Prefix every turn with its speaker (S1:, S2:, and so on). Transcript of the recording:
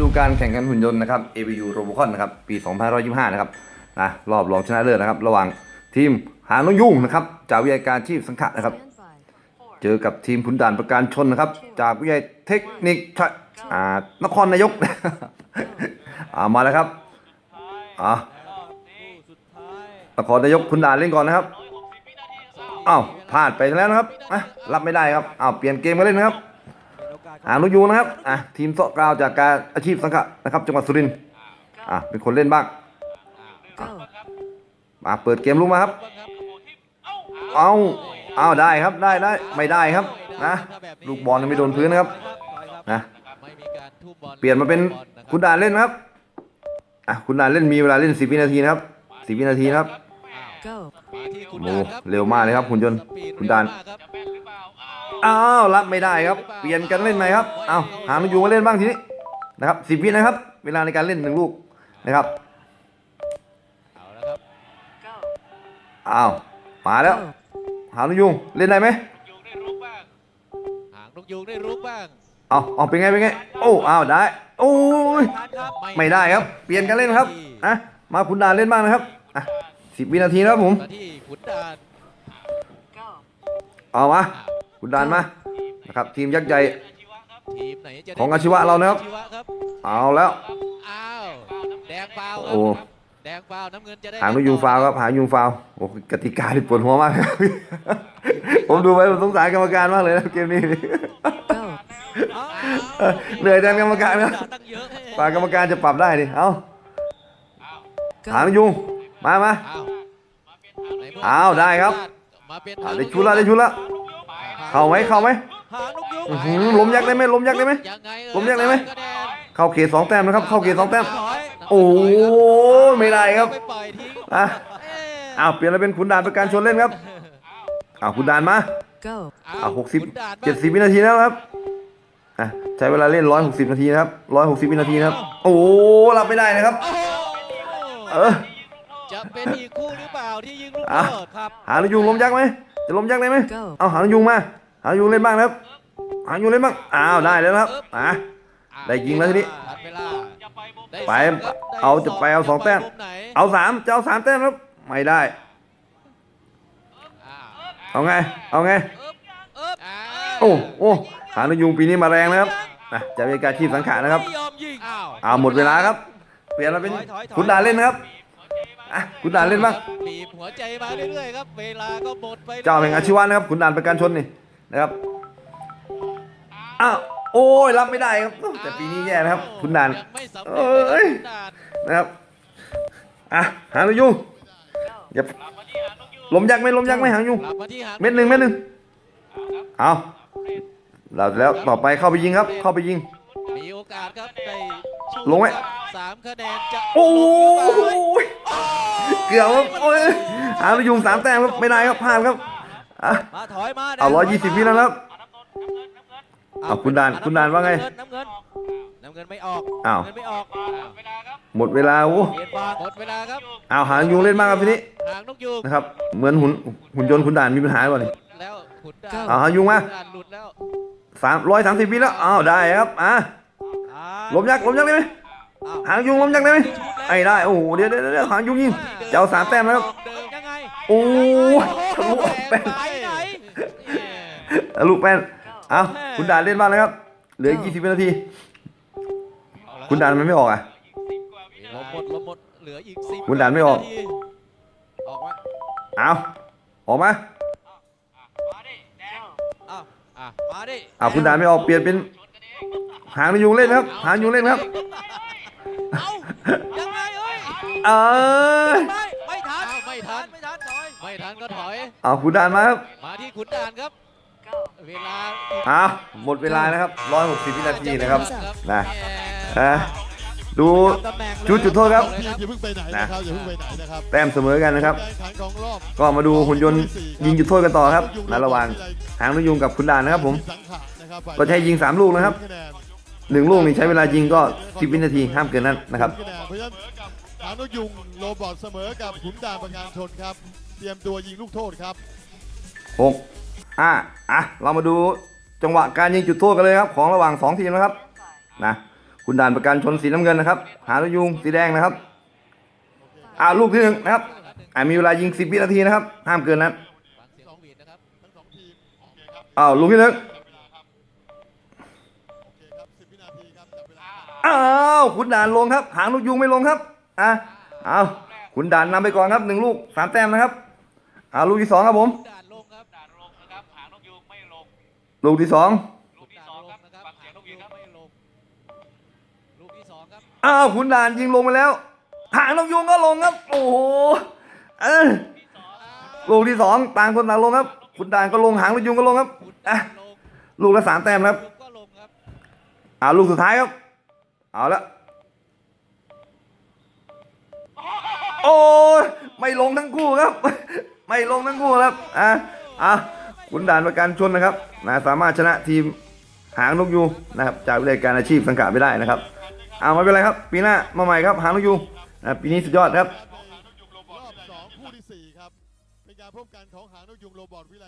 S1: ดูการแข่งขันหุ่นยนต์นะครับ ABU Robocon นะครับ ปี 2525 นะครับนะรอบรองชนะเลิศนะครับ ระหว่างทีมหางนกยุ่งนะครับ จากวิทยาการชีพสังขะนะครับ เจอกับทีมขุนด่านประการชนนะครับ จากวิทยาเทคนิคชอ่านครนายกอ่ามาแล้วครับอ่านครนายกขุนด่านเล่นก่อนนะครับอ้าวพลาดไปแล้วนะครับอะรับไม่ได้ครับอ้าวเปลี่ยนเกมมาเล่นนะครับ หางนกยูงนะครับอะทีมโซะกราวจากการอาชีพสังกัดนะครับจังหวัดสุรินทร์อะเป็นคนเล่นบ้างมาเปิดเกมลุกมาครับ เอาเอาได้ครับได้ได้ไม่ได้ครับนะลูกบอลยังไม่โดนพื้นนะครับนะ
S2: ไม่มีการทุ่มบอล
S1: เปลี่ยนมาเป็นคุณด่านเล่นนะครับอะคุณด่านเล่นมีเวลาเล่น10วินาทีนะครับ10วินาทีนะครับ
S3: Go.
S2: มาที่คุณ
S1: โอ้
S2: ดานครับ
S1: เร็วมากเลยครับหุ่นยนต์
S2: สปีด
S1: คุณดาน
S2: เร็วมกครับ
S1: อ้าวรับไม่ได้ครับ เปลี่ยนกันเล่นไหมครับอ้าวหางนกยูงมาเล่นบ้างทีนี้นะครับ10วินะครับ เวลาในการเล่นหนึ่งลูกนะครับ
S2: เอาละครับ
S1: อ้าวมาแล้ว
S3: Go.
S1: หางนกยูงเล่นได้ไหม
S2: หางนกยูงได้รุกบ้าง
S1: เอาเอาเป็นไงเป็นไงโอ้อ้าวได้โอ้ย
S2: ทันครับ
S1: ไม่ได้ครับ เปลี่ยนกันเล่นครับอะมาคุณดานเล่นบ้างนะครับอะสิบวินาทีนะครับผม
S2: มาที่ขุนดาน
S3: Go.
S1: เอามา คุณดานมานะครับทีมยักษ์ใหญ่
S2: ทีมไหนจะได้
S1: ของอาชีวะเรานะครับ
S2: อาชีวะครับ
S1: เอาแล้ว
S2: อ้าวแดงฟาวล์ครั
S1: โอ้
S2: แดงฟาวล์น้ำเงินจะได้
S1: หางนกยูงฟาวครับหางนกยูงฟาวโอ้กติกาที่ปวดหัวมากผมดูไปผมสงสารกรรมการมากเลยนะเกมนี้
S3: Go.
S2: อ้าว
S1: เหนื่อยแทนกรรมการนะ
S2: ตั้งเยอะ
S1: ฝ่ายกรรมการจะปรับได้ดิเอาหางน
S3: Go.
S1: กยูงมามา
S2: อ้าวในเมื่
S1: อ้าวได้ครับ
S2: มาเป็น
S1: อะได้ชุดละได้ชุดละ เข้าไหมเข้าไหม
S2: หางนกยูง
S1: อื้อหือล้มยักษ์ได้ไหมล้มยักษ์ได้ไหม
S2: ยังไงเอ่
S1: ล้มยักษ์ได้ไหม
S2: คะแนน
S1: เข้าเขตสองแต้มนะครับ เข้าเขตสองแต้ม
S2: ถอย
S1: โอ้ยไม่ได้ครับ
S2: ไม่ปล่อยทิ้ง
S1: อะ
S2: เอ๊ะ
S1: อ้าวเปลี่ยนมาเป็นขุนด่านประการชนเล่นครับ อ้าวขุนด่านมา
S3: Go.
S1: อ้าวหกสิบ
S2: ขุนด่านบ้าง
S1: เจ็ดสิบวินาทีแล้วครับ อะใช้เวลาเล่นร้อยหกสิบนาทีนะครับร้อยหกสิบวินาทีนะครับ โอ้รับไม่ได้นะครับ
S2: โอ้โห
S1: เออ
S2: จะเป็นอีกคู่หรือเปล่าที่ยิงลูก
S1: อะ
S2: โทษครับ
S1: หางนกยุงล้มยักษ์ไหมจะล้มยักษ์ได้ไหม
S3: Go
S1: เอาหางนกยุงมา หางนกยุงเล่นบ้างนะครับหางนกยุงเล่นบ้างอ้าวได้แล้วนะครับอะได้ยิงแล้วทีนี้
S2: ทันเวลาได้
S1: ไป
S2: สงครับได้
S1: เอาจะไปเอาสองแต้ม
S2: ไปมุไหน
S1: เอาสามจะเอาสามแต้มครับไม่ได้
S2: อ่า
S1: เอาไง เอาไง
S2: เอิบอ่า
S1: โอ้โอ้หางนกยุงปีนี้มาแรงนะครับนะจะเป็นการชีพสังขารนะครับ
S2: ไม่ยอมยิงอ้าว
S1: เอาหมดเวลาครับ เปลี่ยนมาเป็นคุณดาเล่นนะครับอะคุณดาเล่นบ้าง
S2: บีบหัวใจมาเรื่อยๆครับ เวลาก็หมดไป
S1: เจ้าแห่งอาชีวะนะครับคุณดานประกันชนนี่ นะครับอ้าวโอ้ยรับไม่ได้ครับ แต่ปีนี้แย่นะครับ คุณดาน
S2: ยังไม่สำ
S1: เอ้
S2: เร็จ
S1: ย
S2: คุณดาน
S1: นะครับอะหางนกยุงอย่าลมยักษ์ไหมลมยักษ์ไหมหางยุง
S2: กลับมาที่หาง
S1: เม็ดหนึ่งเม็ดหนึ่งเอาเราแล้วต่อไปเข้าไปยิงครับ เข้าไปยิง
S2: มีโอกาสครับได้ชู
S1: ลงไว้
S2: สามคะแนนจะ
S1: โอ้
S2: ลงหรือเปล่า
S1: ยเกือบครับโอ้ยหางนกยุงสามแต้มครับไม่ได้ครับพลาดครับ อะ
S2: มาถอยมา
S1: เอา120วิแล้วนะครับ เอาคุณดานคุณดานว่าไง
S2: น้ำเงินน้ำเงินไม่ออก
S1: อ้าว
S2: น้ำเงินไม่ออก
S1: หมดเวลาโอ้
S2: เปลี่ยนบางหมดเวลาครับ
S1: เอาหางยุงเล่นมากครับทีนี้
S2: หางนกยูง
S1: นะครับ เหมือนหุ่นหุ่นยนต์คุณด่านมีปัญหาก่อนนี่
S2: แล้วขุนดา
S3: เอา
S1: เอาหางยุงมา
S2: ขุนด่านหลุดแล้ว
S1: สามร้อยสามสิบวิแล้วอ้าวได้ครับอะ
S2: อ่า
S1: ล้มยักษ์ล้มยักษ์ได้ไหม
S2: อ้าว
S1: หางยุงล้มยักษ์ได้ไหมไอ้ได้โอ้โหเดี๋ยวเดี๋ยวเดี๋ยวหางยุงยิงจะเอาสามแต้มแล้วครับ
S2: เดิมยังไง
S1: โอ้ยทะ ลุแป้น
S2: ไปไหน
S1: ทะลุแป้นเอาคุณด่านเล่นบ้างเลยครับ เหลือยี่สิบวินาที คุณด่านมันไม่ออกอะ
S2: ลมหมดลมหมดเหลืออีกสิบ
S1: คุณด่านไม่ออก
S2: วิทีออกมา
S1: เอาออกมา
S2: อ้าวอะมาดิ
S1: เอาคุณด่านไม่ออกเปลี่ยนเป็น หางยุงเล่นครับ หางยุงเล่นครับ
S2: เอ้ายังไงเอ้ย
S1: เออ
S2: ไม่ ไม่ทันก็ถอย
S1: เอาคุณด่านมาครับ
S2: มาที่ขุนด่านครับ เวลา
S1: เอาหมดเวลานะครับร้อยหกสิบวินาทีนะครับนะ
S2: แหม
S1: อะดู
S2: ตำแหน่งเลย
S1: จุดจุดโทษครับ
S4: อย่าเพิ่งไปไหนนะครับอย่าเพิ่งไปไหนนะครับ
S1: แต้มเสมอกันนะครับ
S4: การแข่งขันของรอบ
S1: ก็มาดูหุ่นยนต์ยิงจุดโทษกันต่อครับในระหว่างหางนกยุงกับคุณดานนะครับผม
S4: สังขะนะครับ
S1: ก็ใช้ยิง 3 ลูกนะครับ
S4: คะแนน
S1: หนึ่งลูกนี่ใช้เวลายิงก็ 10 วินาทีห้ามเกินนั้นนะครับ
S4: คะแนนเพราะฉะนั้นหางนกยุงโรบอทเสมอกับขุนด่านประการชนครับ เตรียมตัวยิงลูกโทษครับ
S1: 6อะอะเรามาดูจังหวะการยิงจุดโทษกันเลยครับ ของระหว่าง2ทีมนะครับนะคุณด่านประกันชนสีน้ำเงินนะครับ หางนกยูงสีแดงนะครับ อ่าลูกที่หนึ่งนะครับอ่ามีเวลายิง 10 วินาทีนะครับ ห้ามเกินนั้น
S2: ฟังเสียงของบีดนะครับ
S4: ทั้งสองทีมโอเคครับ
S1: อ้าวลูกที่หนึ่ง อ้าวคุณด่านลงครับ หางนกยูงไม่ลงครับอะเอาคุณด่านนำไปก่อนครับหนึ่งลูกสามแต้มนะครับอ่าลูกที่สองครับผม
S2: ด่านลงครับด่านลงนะครับหางนกยูงไม่ลง
S1: ลูกที่สอง
S2: ลูกที่สองครับนะครับหางนกยูงไม่ลงลูกที่สองครับ
S1: อ้าวคุณด่านยิงลงไปแล้ว หางนกยูงก็ลงครับ โอ้โหเออลูกที่สองต่างคนต่างลงครับคุณด่านก็ลงหางนกยูงก็ลงครับ
S2: คุณ
S1: อะ
S2: ด่านลง
S1: ลูกละสามแต้มนะครับ
S2: ลูกก็ลงครับ
S1: อ่าลูกสุดท้ายครับ เอาละโอ้ยไม่ลงทั้งคู่ครับ ไม่ลงทั้งคู่ครับอะอะคุณด่านประกันชนนะครับนะสามารถชนะทีมหางนกยูงนะครับจากวิทยการอาชีพสังกัดไม่ได้นะครับเอาไม่เป็นไรครับ ปีหน้ามาใหม่ครับหางนกยูงนะปีนี้สุดยอดครับ
S4: รอบสองคู่ที่สี่ครับเป็นการพบกันของหางนกยุงโรบอทวิไล